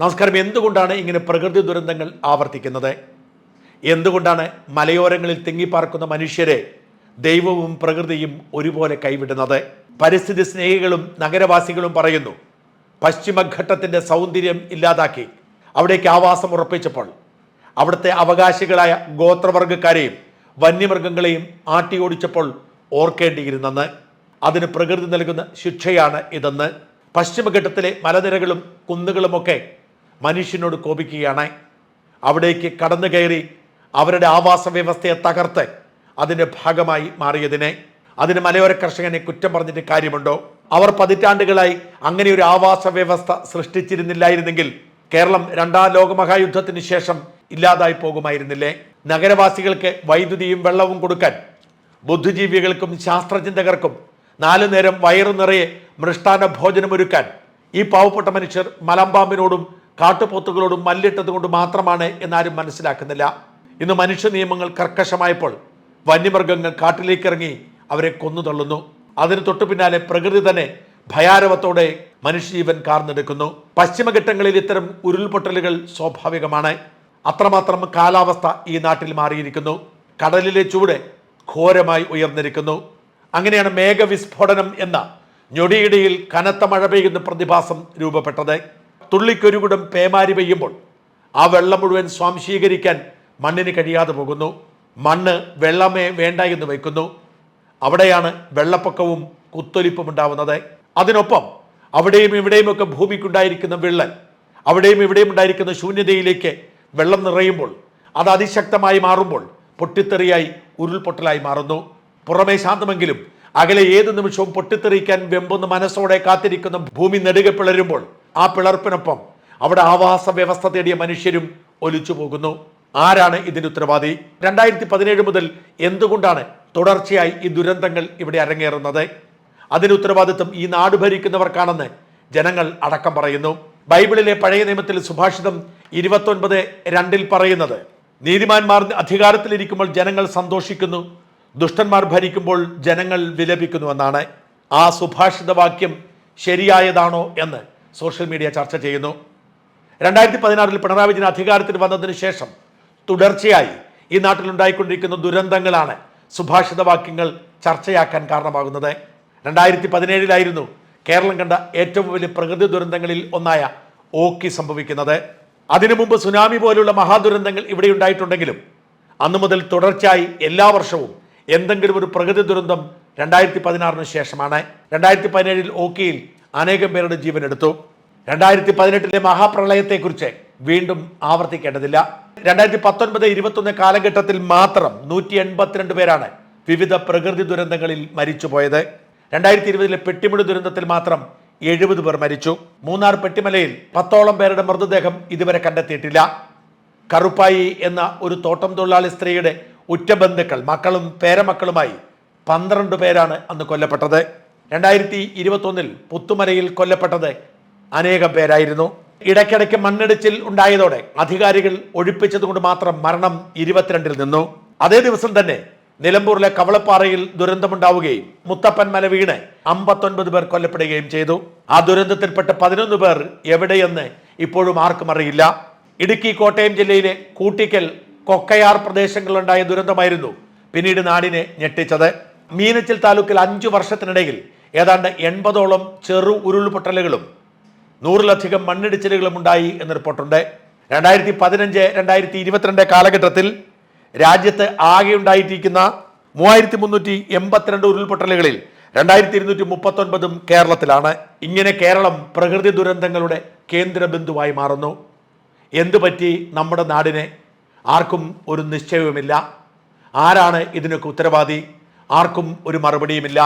നമസ്കാരം. എന്തുകൊണ്ടാണ് ഇങ്ങനെ പ്രകൃതി ദുരന്തങ്ങൾ ആവർത്തിക്കുന്നത്? എന്തുകൊണ്ടാണ് മലയോരങ്ങളിൽ തിങ്ങിപ്പാർക്കുന്ന മനുഷ്യരെ ദൈവവും പ്രകൃതിയും ഒരുപോലെ കൈവിടുന്നത്? പരിസ്ഥിതി സ്നേഹികളും നഗരവാസികളും പറയുന്നു പശ്ചിമഘട്ടത്തിന്റെ സൗന്ദര്യം ഇല്ലാതാക്കി. അവിടേക്ക് ആവാസം ഉറപ്പിച്ചപ്പോൾ അവിടുത്തെ അവകാശികളായ ഗോത്രവർഗക്കാരെയും വന്യമൃഗങ്ങളെയും ആട്ടിയോടിച്ചപ്പോൾ ഓർക്കേണ്ടിയിരുന്നെന്ന്. അതിന് പ്രകൃതി നൽകുന്ന ശിക്ഷയാണ് ഇതെന്ന്. പശ്ചിമഘട്ടത്തിലെ മലനിരകളും കുന്നുകളുമൊക്കെ മനുഷ്യനോട് കോപിക്കുകയാണ്. അവിടേക്ക് കടന്നു കയറി അവരുടെ ആവാസ വ്യവസ്ഥയെ തകർത്ത് അതിന്റെ ഭാഗമായി മാറിയതിനെ. അതിന് മലയോര കർഷകനെ കുറ്റം പറഞ്ഞിട്ട് കാര്യമുണ്ടോ? അവർ പതിറ്റാണ്ടുകളായി അങ്ങനെ ഒരു ആവാസ വ്യവസ്ഥ സൃഷ്ടിച്ചിരുന്നില്ലായിരുന്നെങ്കിൽ കേരളം രണ്ടാം ലോകമഹായുദ്ധത്തിന് ശേഷം ഇല്ലാതായി പോകുമായിരുന്നില്ലേ? നഗരവാസികൾക്ക് വൈദ്യുതിയും വെള്ളവും കൊടുക്കാൻ ബുദ്ധിജീവികൾക്കും ശാസ്ത്രചിന്തകർക്കും നാലു നേരം വയറു നിറയെ മൃഷ്ടാന ഭോജനമൊരുക്കാൻ ഈ പാവപ്പെട്ട മനുഷ്യർ മലമ്പാമ്പിനോടും കാട്ടുപോത്തുകളോടും മല്ലിട്ടത് കൊണ്ട് മാത്രമാണ് എന്നാരും മനസ്സിലാക്കുന്നില്ല. ഇന്ന് മനുഷ്യ നിയമങ്ങൾ കർക്കശമായപ്പോൾ വന്യമൃഗങ്ങൾ കാട്ടിലേക്ക് ഇറങ്ങി അവരെ കൊന്നു തള്ളുന്നു. അതിന് തൊട്ടു പിന്നാലെ പ്രകൃതി തന്നെ ഭയാരവത്തോടെ മനുഷ്യജീവൻ കാർന്നെടുക്കുന്നു. പശ്ചിമഘട്ടങ്ങളിൽ ഇത്തരം ഉരുൾപൊട്ടലുകൾ സ്വാഭാവികമാണ്. അത്രമാത്രം കാലാവസ്ഥ ഈ നാട്ടിൽ മാറിയിരിക്കുന്നു. കടലിലെ ചൂട് ഘോരമായി ഉയർന്നിരിക്കുന്നു. അങ്ങനെയാണ് മേഘവിസ്ഫോടനം എന്ന ഞൊടിയിടയിൽ കനത്ത മഴ പെയ്യുന്ന പ്രതിഭാസം രൂപപ്പെട്ടത്. തുള്ളിക്കൊരുകുടം പേമാരി പെയ്യുമ്പോൾ ആ വെള്ളം മുഴുവൻ സ്വാംശീകരിക്കാൻ മണ്ണിന് കഴിയാതെ പോകുന്നു. മണ്ണ് വെള്ളമേ വേണ്ട എന്ന് വയ്ക്കുന്നു. അവിടെയാണ് വെള്ളപ്പൊക്കവും കുത്തൊലിപ്പും ഉണ്ടാവുന്നത്. അതിനൊപ്പം അവിടെയും ഇവിടെയുമൊക്കെ ഭൂമിക്കുണ്ടായിരിക്കുന്ന വിള്ളൽ അവിടെയും ഇവിടെയും ഉണ്ടായിരിക്കുന്ന ശൂന്യതയിലേക്ക് വെള്ളം നിറയുമ്പോൾ അത് അതിശക്തമായി മാറുമ്പോൾ പൊട്ടിത്തെറിയായി ഉരുൾപൊട്ടലായി മാറുന്നു. പുറമേ ശാന്തമെങ്കിലും അകലെ ഏത് നിമിഷവും പൊട്ടിത്തെറിക്കാൻ വെമ്പുന്ന മനസ്സോടെ കാത്തിരിക്കുന്ന ഭൂമി നെടുകെ പിളരുമ്പോൾ ആ പിളർപ്പിനൊപ്പം അവിടെ ആവാസ വ്യവസ്ഥ തേടിയ മനുഷ്യരും ഒലിച്ചു പോകുന്നു. ആരാണ് ഇതിന്റെ ഉത്തരവാദി? രണ്ടായിരത്തി പതിനേഴ് മുതൽ എന്തുകൊണ്ടാണ് തുടർച്ചയായി ഈ ദുരന്തങ്ങൾ ഇവിടെ അരങ്ങേറുന്നത്? അതിന് ഉത്തരവാദിത്വം ഈ നാട് ഭരിക്കുന്നവർക്കാണെന്ന് ജനങ്ങൾ അടക്കം പറയുന്നു. ബൈബിളിലെ പഴയ നിയമത്തിൽ സുഭാഷിതം ഇരുപത്തൊൻപത് രണ്ടിൽ പറയുന്നത് നീതിമാന്മാർ അധികാരത്തിലിരിക്കുമ്പോൾ ജനങ്ങൾ സന്തോഷിക്കുന്നു ദുഷ്ടന്മാർ ഭരിക്കുമ്പോൾ ജനങ്ങൾ വിലപിക്കുന്നു എന്നാണ്. ആ സുഭാഷിത വാക്യം ശരിയായതാണോ എന്ന് സോഷ്യൽ മീഡിയ ചർച്ച ചെയ്യുന്നു. രണ്ടായിരത്തി പതിനാറിൽ പിണറായി വിജയൻ അധികാരത്തിൽ വന്നതിന് ശേഷം തുടർച്ചയായി ഈ നാട്ടിലുണ്ടായിക്കൊണ്ടിരിക്കുന്ന ദുരന്തങ്ങളാണ് സുഭാഷിത വാക്യങ്ങൾ ചർച്ചയാക്കാൻ കാരണമാകുന്നത്. രണ്ടായിരത്തി പതിനേഴിലായിരുന്നു കേരളം കണ്ട ഏറ്റവും വലിയ പ്രകൃതി ദുരന്തങ്ങളിൽ ഒന്നായ ഓക്കി സംഭവിക്കുന്നത്. അതിനു മുമ്പ് സുനാമി പോലുള്ള മഹാദുരന്തങ്ങൾ ഇവിടെ ഉണ്ടായിട്ടുണ്ടെങ്കിലും അന്നു മുതൽ തുടർച്ചയായി എല്ലാ വർഷവും എന്തെങ്കിലും ഒരു പ്രകൃതി ദുരന്തം രണ്ടായിരത്തി പതിനാറിന് ശേഷമാണ്. രണ്ടായിരത്തി പതിനേഴിൽ ഓക്കിയിൽ അനേകം പേരുടെ ജീവൻ എടുത്തു രണ്ടായിരത്തി പതിനെട്ടിലെ മഹാപ്രളയത്തെക്കുറിച്ച് വീണ്ടും ആവർത്തിക്കേണ്ടതില്ല. രണ്ടായിരത്തി പത്തൊൻപത് ഇരുപത്തൊന്ന് കാലഘട്ടത്തിൽ മാത്രം നൂറ്റി എൺപത്തിരണ്ട് പേരാണ് വിവിധ പ്രകൃതി ദുരന്തങ്ങളിൽ മരിച്ചുപോയത്. രണ്ടായിരത്തി ഇരുപതിലെ പെട്ടിമുടി ദുരന്തത്തിൽ മാത്രം എഴുപത് പേർ മരിച്ചു. മൂന്നാർ പെട്ടിമലയിൽ പത്തോളം പേരുടെ മൃതദേഹം ഇതുവരെ കണ്ടെത്തിയിട്ടില്ല. കറുപ്പായി എന്ന ഒരു തോട്ടം തൊഴിലാളി സ്ത്രീയുടെ ഉറ്റ ബന്ധുക്കൾ മക്കളും പേരമക്കളുമായി പന്ത്രണ്ട് പേരാണ് അന്ന് കൊല്ലപ്പെട്ടത്. രണ്ടായിരത്തി ഇരുപത്തൊന്നിൽ പുത്തുമലയിൽ കൊല്ലപ്പെട്ടത് അനേകം പേരായിരുന്നു. ഇടയ്ക്കിടയ്ക്ക് മണ്ണിടിച്ചിൽ ഉണ്ടായതോടെ അധികാരികൾ ഒഴിപ്പിച്ചതുകൊണ്ട് മാത്രം മരണം ഇരുപത്തിരണ്ടിൽ നിന്നു. അതേ ദിവസം തന്നെ നിലമ്പൂരിലെ കവളപ്പാറയിൽ ദുരന്തമുണ്ടാവുകയും മുത്തപ്പൻ മല വീണ് അമ്പത്തൊൻപത് പേർ കൊല്ലപ്പെടുകയും ചെയ്തു. ആ ദുരന്തത്തിൽപ്പെട്ട പതിനൊന്ന് പേർ എവിടെയെന്ന് ഇപ്പോഴും ആർക്കും അറിയില്ല. ഇടുക്കി കോട്ടയം ജില്ലയിലെ കൂട്ടിക്കൽ കൊക്കയാർ പ്രദേശങ്ങളിലുണ്ടായ ദുരന്തമായിരുന്നു പിന്നീട് നാടിനെ ഞെട്ടിച്ചത്. മീനച്ചിൽ താലൂക്കിൽ അഞ്ചു വർഷത്തിനിടയിൽ ഏതാണ്ട് എൺപതോളം ചെറു ഉരുൾപൊട്ടലുകളും നൂറിലധികം മണ്ണിടിച്ചിലുകളും ഉണ്ടായി എന്ന് റിപ്പോർട്ടുണ്ട് രണ്ടായിരത്തി പതിനഞ്ച് രണ്ടായിരത്തി ഇരുപത്തിരണ്ട് കാലഘട്ടത്തിൽ രാജ്യത്ത് ആകെ ഉണ്ടായിട്ടിരിക്കുന്ന മൂവായിരത്തി മുന്നൂറ്റി എൺപത്തിരണ്ട് ഉരുൾപൊട്ടലുകളിൽ രണ്ടായിരത്തി ഇരുന്നൂറ്റി മുപ്പത്തൊൻപതും കേരളത്തിലാണ്. ഇങ്ങനെ കേരളം പ്രകൃതി ദുരന്തങ്ങളുടെ കേന്ദ്ര ബിന്ദുവായി മാറുന്നു. എന്തു പറ്റി നമ്മുടെ നാടിനെ? ആർക്കും ഒരു നിശ്ചയവുമില്ല. ആരാണ് ഇതിനൊക്കെ ഉത്തരവാദി? ആർക്കും ഒരു മറുപടിയുമില്ല.